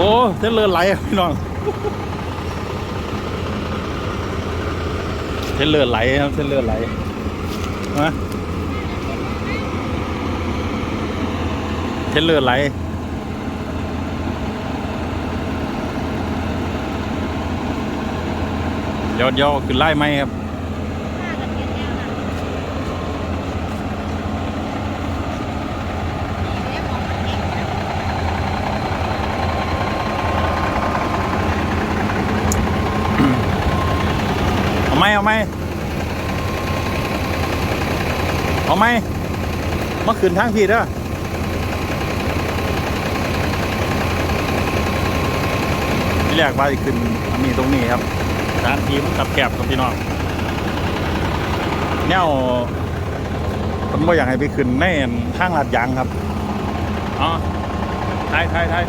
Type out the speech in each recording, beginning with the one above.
โอ้เส้นเลือดไหลพี่น้องเส้นเลือดไหลครับเส้นเลือดไหลฮะเส้นเลือดไหลยวเดี๋ยวขึ้นไล่ไหมครับ เอาไหมเอาไหมเอาไหมมาขึ้นทางพี่เด้อที่แรกว่าจะขึ้นอันนี้ตรงนี้ครับด้านทีมันกับแกบครับพี่น้องแนวผมว่าอยากให้ไปขึ้นในทางลาดยางครับอ๋อไทยไทยไทย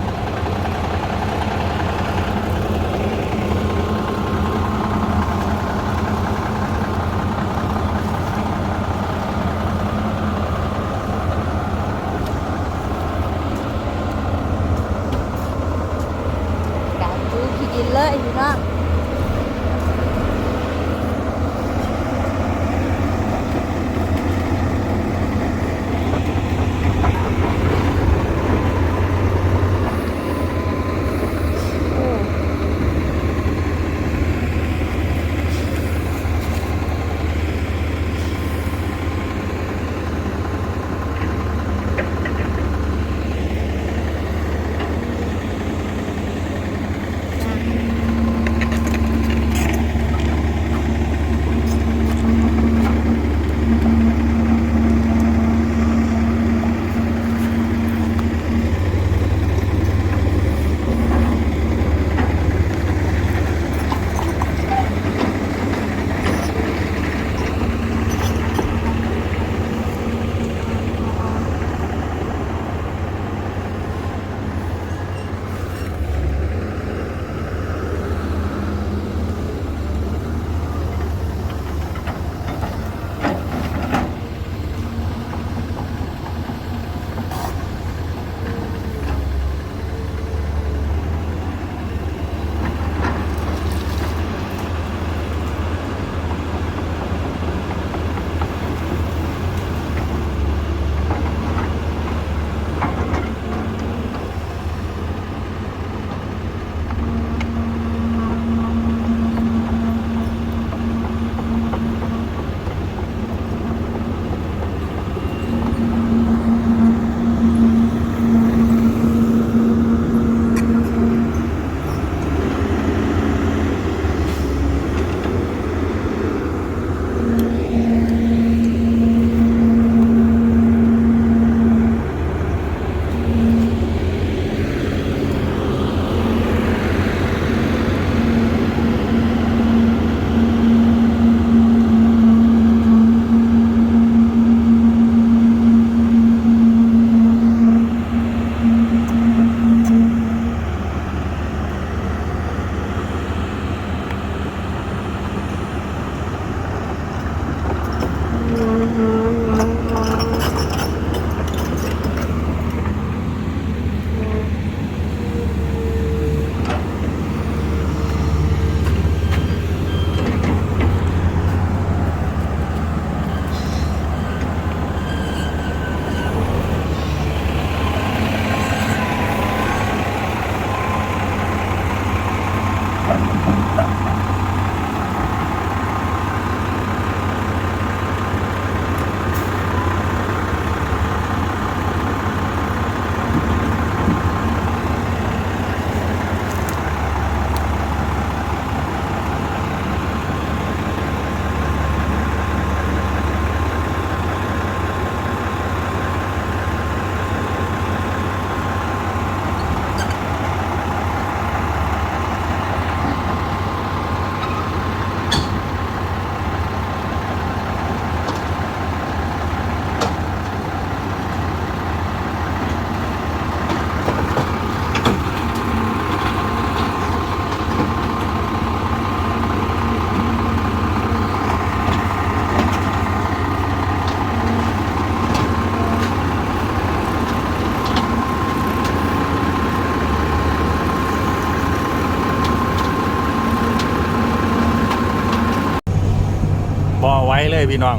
พี่น้อง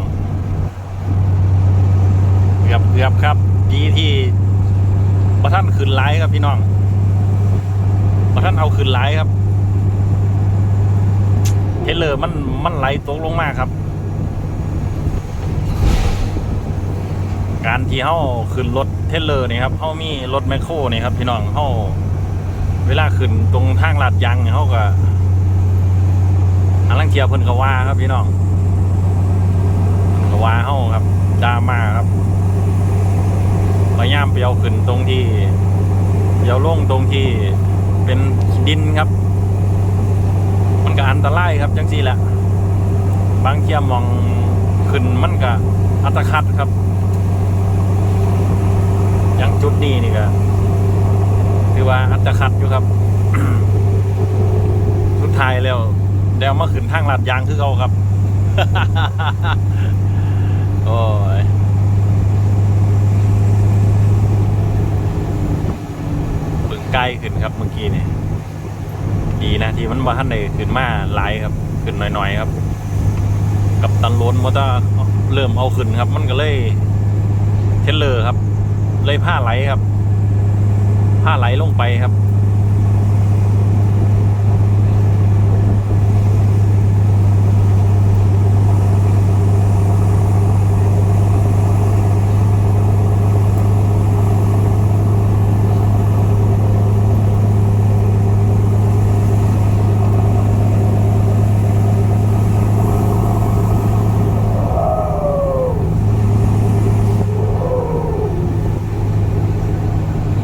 เกือบเกือบครับ ดีที่บัท่านขึ้นไลายครับพี่น้องบัท่านเอาขึ้นไลายครับเทเลอร์มันมันไหลตกลงมากครับ การที่เฮาขึ้นรถเทเลอร์นี่ครับเฮามีรถแมคโครนี่ครับ พี่น้องเฮาเวลาขึ้นตรงทางลาดยางเนี่ยเฮาก็อันลังเกียร์เพิ่นก็ว่าครับพี่น้อง ว่าเฮาครับดราม่าครับพยายามไปเอาขึ้นตรงที่ไปเอาลงตรงที่เป็นดินครับ มันก็อันตรายครับจังซี่แหละบางเที่ยมองขึ้นมันก็อัตคัดครับอย่างจุดนี้นี่ก็คือว่าอัตคัดอยู่ครับสุดท้ายแล้วเดี๋ยวมาขึ้นทางลาดยางคือเขาครับ โอ้ยบิ่งใกล้ขึ้นครับเมื่อกี้นี่ดีนะที่มันมาท่านใดขึ้นมาหลายครับ ขึ้นหน่อยๆครับ กับตันล้นมอเตอร์เริ่มเอาขึ้นครับ มันก็เลย เทเลอร์ครับ เลยผ้าไหลครับ ผ้าไหลลงไปครับ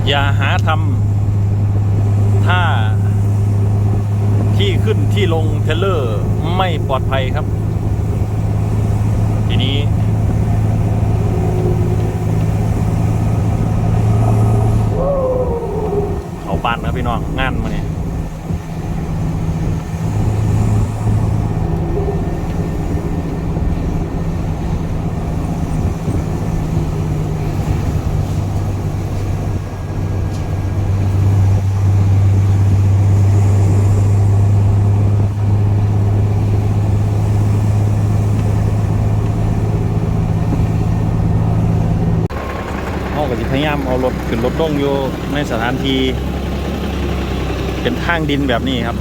อย่าหาทำถ้าที่ขึ้นที่ ลงเทเลอร์ไม่ปลอดภัยครับ ทีนี้เขาบ้านครับพี่น้องงานมาเนี่ยเขาก็จะพยามเอารถขึ้นรถลงอยู่ในสถานที่เป็นทางดินแบบนี้ครับ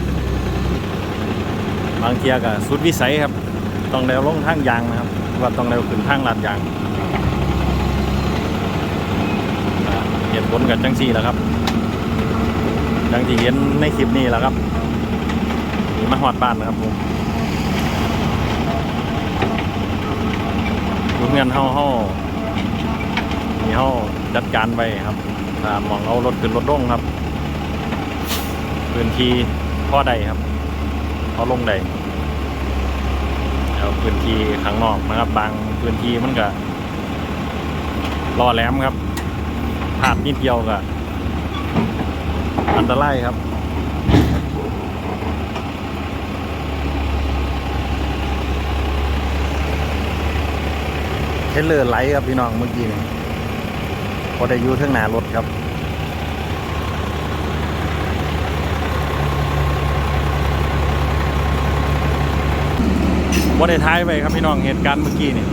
บางเทียก็สุดวิสัยครับ ต้องแนวลงทางยางนะครับ ว่าต้องแนวขึ้นทางลาดยางเหตุผลกันจังซี่แหละครับจังที่เห็นในคลิปนี้แหละครับมาหอดบ้านนะครับผมเงินเฮาเฮา มีเฮาจัดการไว้ครับถ้ามองเอารถขึ้นรถลงครับ พื้นที่พ่อใดครับพอลงใดแล้วพื้นที่ข้างนอกนะครับ บางพื้นที่มันก็รอแหลมครับพลาดนิดเดียวก็อันตรายครับเทเลอร์ไหลครับพี่น้องเมื่อกี้นี่ พอได้ยู่เทั้งหน้ารถครับว่าได้ท้ายไปครับพี่น้องเหตุการณ์เมื่อกี้นี่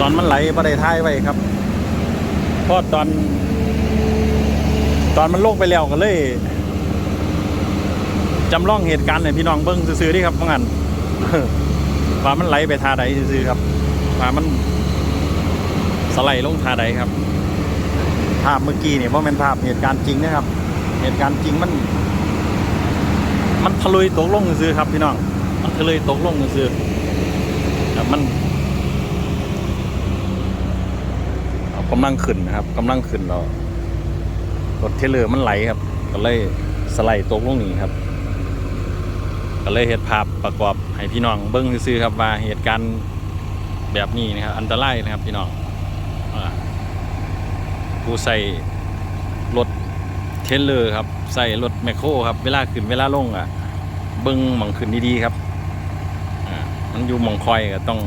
ตอนมันไหลว่ได้ท้ายไปครับเพราะตอน ตอนมันลงไปแล้วก็เลย จำลองเหตุการณ์ให้พี่น้องเบิ้งซื่อๆดิครับเพรางั้นว่ามันไหลไปทาใดซื่อๆครับว่ามันสไลด์ลงทาใดครับ ภาพเมื่อกี้เนี่ยเพราะเป็นภาพเหตุการณ์จริงนะครับ เหตุการณ์จริงมัน มันทะลุตกลงซื้อครับ พี่น้องมันทะลุยตกลงซื้อครับมันกำลังขึ้นนะครับกำลังขึ้นเรารถเทเลอร์มันไหลครับ ก็เลยสไลด์ตกลงนี่ครับ ก็เลยเหตุภาพประกอบให้พี่น้องเบิ้งซื้อครับว่าเหตุการณ์แบบนี้นะครับ อันตรายนะครับพี่น้องผู้ใส่รถเทรลเลอร์ครับใส่รถแมคโครครับ เวลาขึ้นเวลาลงอะ เบิ้งหมองขึ้นดีๆครับอ่ามันอยู่หมองคอยก็ต้อง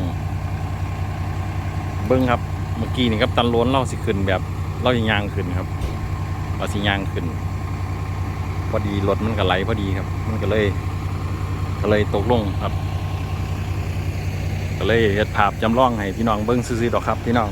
เบิ้งครับเมื่อกี้นี่ครับตันล้วนเล่าสิขึ้นแบบเล่าอย่างยางขึ้นครับว่าสิยางขึ้น พอดีรถมันก็ไหลพอดีครับ มันก็เลย ก็เลยตกลงครับ ก็เลยเฮ็ดภาพจำลองให้พี่น้องเบิ้งซื่อๆดอกครับพี่น้อง